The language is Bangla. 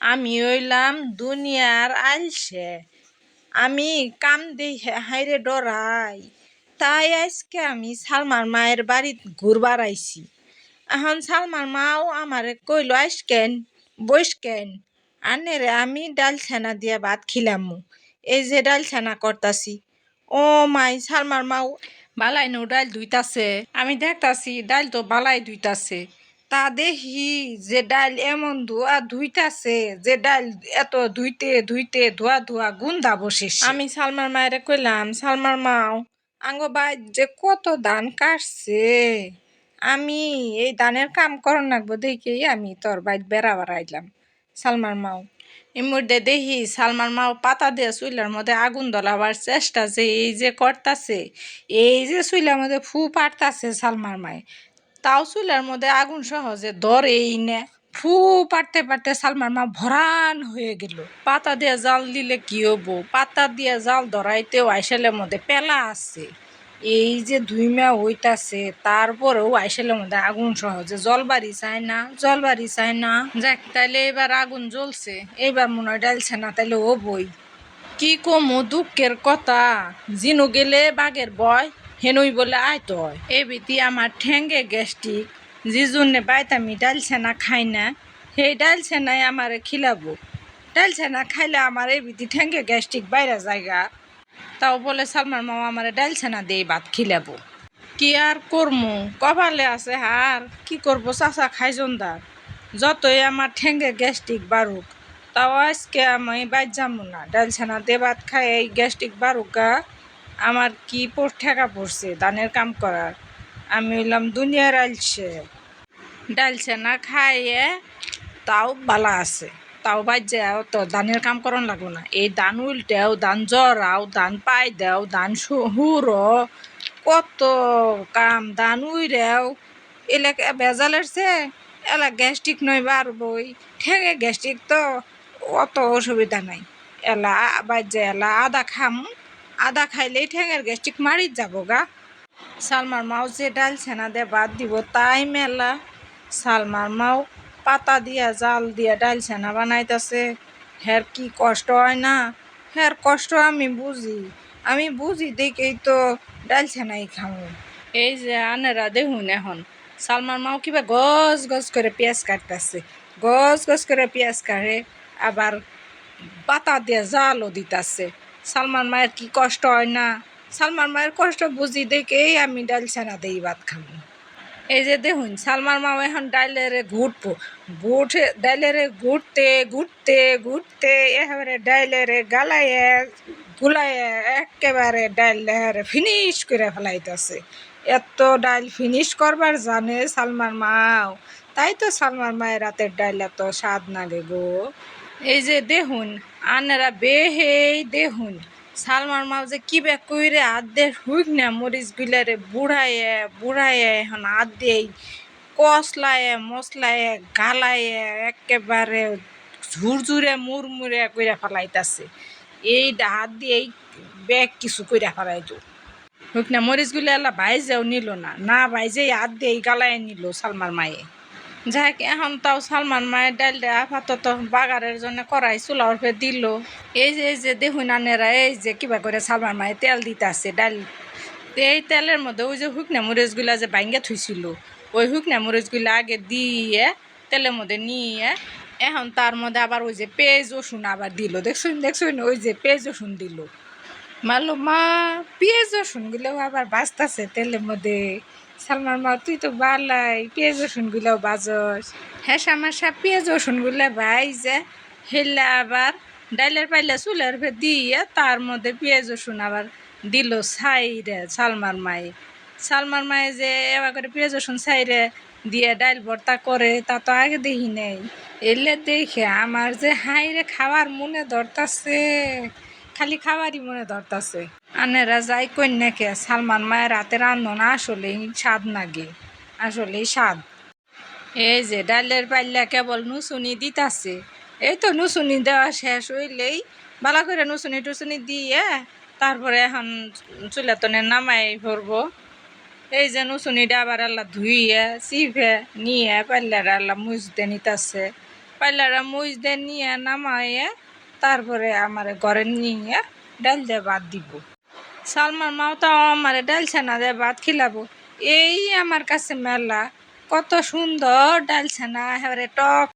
আমি হইলাম দুনিয়ার আলসে আমি কাম দেখে হাইরে ডরাই। তাই আজকে আমি সালমার মায়ের বাড়িত ঘুরবার আইছি। এখন সালমার মাও আমারে কইলো আইসকেন বইসকেন আনেরে আমি ডাল ছানা দিয়ে ভাত খিলাম এই যে ডাল ছানা করতাছি। ও মাই, সালমার মাও বালাই নো ডাল ধুইতাছে আমি দেখতাছি ডাল তো বালাই ধুইতাছে তা দেখি যে ডাল এমন ধোয়া ধুইতাছে, যে ডাল এত ধুইতে ধুইতে ধোয়া ধোয়া গুন্দা আমি সালমার মায়েরে কইলাম, সালমার মাও, আঙ্গ বাই যে কত ধান কাটছে, আমি এই ধানের কাম করন লাগবো দেখেই আমি তোর বাইর বেড়াবার আইলাম সালমার মাও। মধ্যে দেখি সালমার মাও পাতা দিয়ে চুলার মধ্যে আগুন ধরাবার চেষ্টা যে এই যে করতাছে, এই যে চুলার মধ্যে ফু পারতাছে সালমার মায়। তাও চুলার মধ্যে আগুন সহজে ধরেই নে। ফু পারতে পারতে সালমার মা ভরান হয়ে গেল। পাতা দিয়ে জাল দিলে কি হব? পাতা দিয়ে জাল ধরাইতেও আইসালের মধ্যে পেলা আছে। এই যে দুই মা হইতাছে, তারপরেও আইসালের মধ্যে আগুন সহজে জল জলবাড়ি চায় না জল জলবাড়ি চায় না। যাক, তাইলে এবার আগুন জ্বলছে এইবার মনে হয় ডালছে না, তাইলে ও বই কি কমু দুঃখের কথা? জিনু গেলে বাঘের বয় হেনুই বলে, আয় হয় এই বিতি আমার ঠেঙ্গে গ্যাস্ট্রিক জন্য বাইতামি ডাল ছানা খাই না। সেই ডাল ছানাই আমার খিলাবো। ডাল ছানা খাইলে আমার এই বিতি ঠেঙ্গে গ্যাস্ট্রিক বাইরে জায়গা। তাও বলে সালমান মামা আমার ডাল ছানা দিয়ে ভাত খিলাবো। কি আর করমু? কপালে আছে হার। কি করব? চাচা খাই জন্দার যতই আমার ঠেঙ্গে গ্যাস্ট্রিক বাড়ুক তাও আজকে আমি বাইর যাব না। ডাল ছানা দিয়ে ভাত খাই, এই গ্যাস্ট্রিক বাড়ুক গা। আমার কি পর ঠেকা পড়ছে ধানের কাম করার। আমি হইলাম দুনিয়ার আলছে ডালছে না, খাইয়ে তাও বালা আছে। তাও বাজে তো ধানের কাম করন লাগবো না। এই ধান উল্টেও ধান জরাও ধান পাই দেও ধান হুর কত কাম ধান উইরেও, এলাকা ভেজালের সে এলা গ্যাস্ট্রিক নয় বাড়বই ঠেঙে গ্যাস্ট্রিক তো অত অসুবিধা নাই। এলা বাজে এলা আদা খাম। আদা খাইলেই ঠ্যাঙের গ্যাস্ট্রিক মারি যাব গা। সালমার মাও যে ডাল ছানা দিয়ে বাদ দিব তাই মেলা। সালমার মাও পাতা দিয়া জাল দিয়া ডাল ছানা বানাইতেছে। হের কি কষ্ট হয় না? হের কষ্ট আমি বুঝি। আমি বুঝি দেখেই তো ডাল ছানাই খামো। এই যে আনেরা দেখুন এখন। সালমার মাও কিবা গছ গছ করে পেঁয়াজ কাটতেছে। গছ গছ করে পেঁয়াজ কাটে, আবার পাতা দিয়ে জালও দিতাছে। সালমান মায়ের কি কষ্ট হয় না? সালমান মায়ের কষ্ট বুঝি দেখেই আমি ডাল ছানা দেই ভাত খাব। এই যে দেখুন, সালমান মাও এখন ডাইলেরে ঘুরবো ঘুরে ডাইলেরে ঘুরতে ঘুরতে ঘুরতে একেবারে ডাইলেরে গালাইয়ে, গুলাইয়ে একেবারে ডাইলেরে ফিনিশ করে ফেলাইতেছে। এত ডাইল ফিনিশ করবার জানে সালমান মাও। তাই তো সালমান মায়ের রাতের ডাইল এত স্বাদ নাগে গো। এই যে দেখুন আনারা বেহেই দেখুন। সালমার মাও যে কি বে কইরে দিয়ে হুইক না মরিচ গুলারে বুড়াইয়ে বুড়াইয়ে এখন দিয়ে কসলায়ে মশলায়ে গালায়ে, একেবারে ঝুরঝুরে মুরমুরে কইরা ফেলাইতাছে। এই হাত দিয়ে ব্যাগ কিছু কইরা ফেলাইতো হুইক না মরিচগুলা এলা ভাইজেও নিল না না ভাইজে হাত দিয়ে গালায় নিল সালমার মায়ে। যাক এখন তাও সালমান মায়ের ডালটা আপাতত বাগারের জন্য করাই চুলার ফে দিল। এই যে এই যে, দেখুন আনেরা এই যে, কিবা করে সালমান মায়ে তেল দিতে আছে ডাল। এই তেলের মধ্যে ওই যে শুকনা মরিচগুলা যে ভাঙ্গা থুইছিল, ওই শুকনা মরিচগুলা আগে দিয়ে তেলের মধ্যে নিয়ে, এখন তার মধ্যে আবার ওই যে পেঁয়াজ, রসুন আবার দিল। দেখছুন দেখছুন, ওই যে পেঁয়াজ, রসুন দিল। মালো মা, পেঁয়াজ, রসুনগুলো আবার বাঁচতেছে তেলের মধ্যে। সালমান মা, তুই তো বালাই, পেঁয়াজ রসুনগুলো বাজস। হ্যাঁ আমার সব পেঁয়াজ রসুনগুলো ভাই যে হেললে আবার ডাইলের পাইলে চুলের ভে দিয়ে তার মধ্যে পেঁয়াজ, রসুন আবার দিল সাইরে সালমার মায়ে। সালমার মায়ে যে এবার করে পেঁয়াজ, রসুন সাইরে দিয়ে ডাইল ভর্তা করে, তা তো আগে দেখি নেই। এলে দেখে আমার যে হাইরে খাওয়ার মনে ধরতাছে। খালি খাবারই মনে ধরতাছে। আনেরা যাই কন্যাকে সালমান মায়ের হাতে রান্ধন আসলেই স্বাদ নাগে, আসলেই স্বাদ। এই যে ডালের পাল্লা কেবল নুসুনি দিতাছে, এই তো নুসুনি দেওয়া শেষ হইলেই ভালো করে নুসুনি টুসুনি দিয়ে তারপরে এখন চুলা চুলাতনে নামাই ভরবো। এই যে নুসুনিটা আবার আল্লাহ ধুইয়ে চিপে নিয়ে পাল্লার আল্লাহ মুছতে নিতাছে। পাইলারা মুজ দিয়ে নিয়ে নামাইয়ে তারপরে আমার ঘরে নিয়ে ডাল দিয়ে ভাত দিব। সালমার মাও তো আমার ডাল ছানা দিয়ে ভাত খিলাবো। এই আমার কাছে মেলা। কত সুন্দর ডাল ছানা এবারে টক।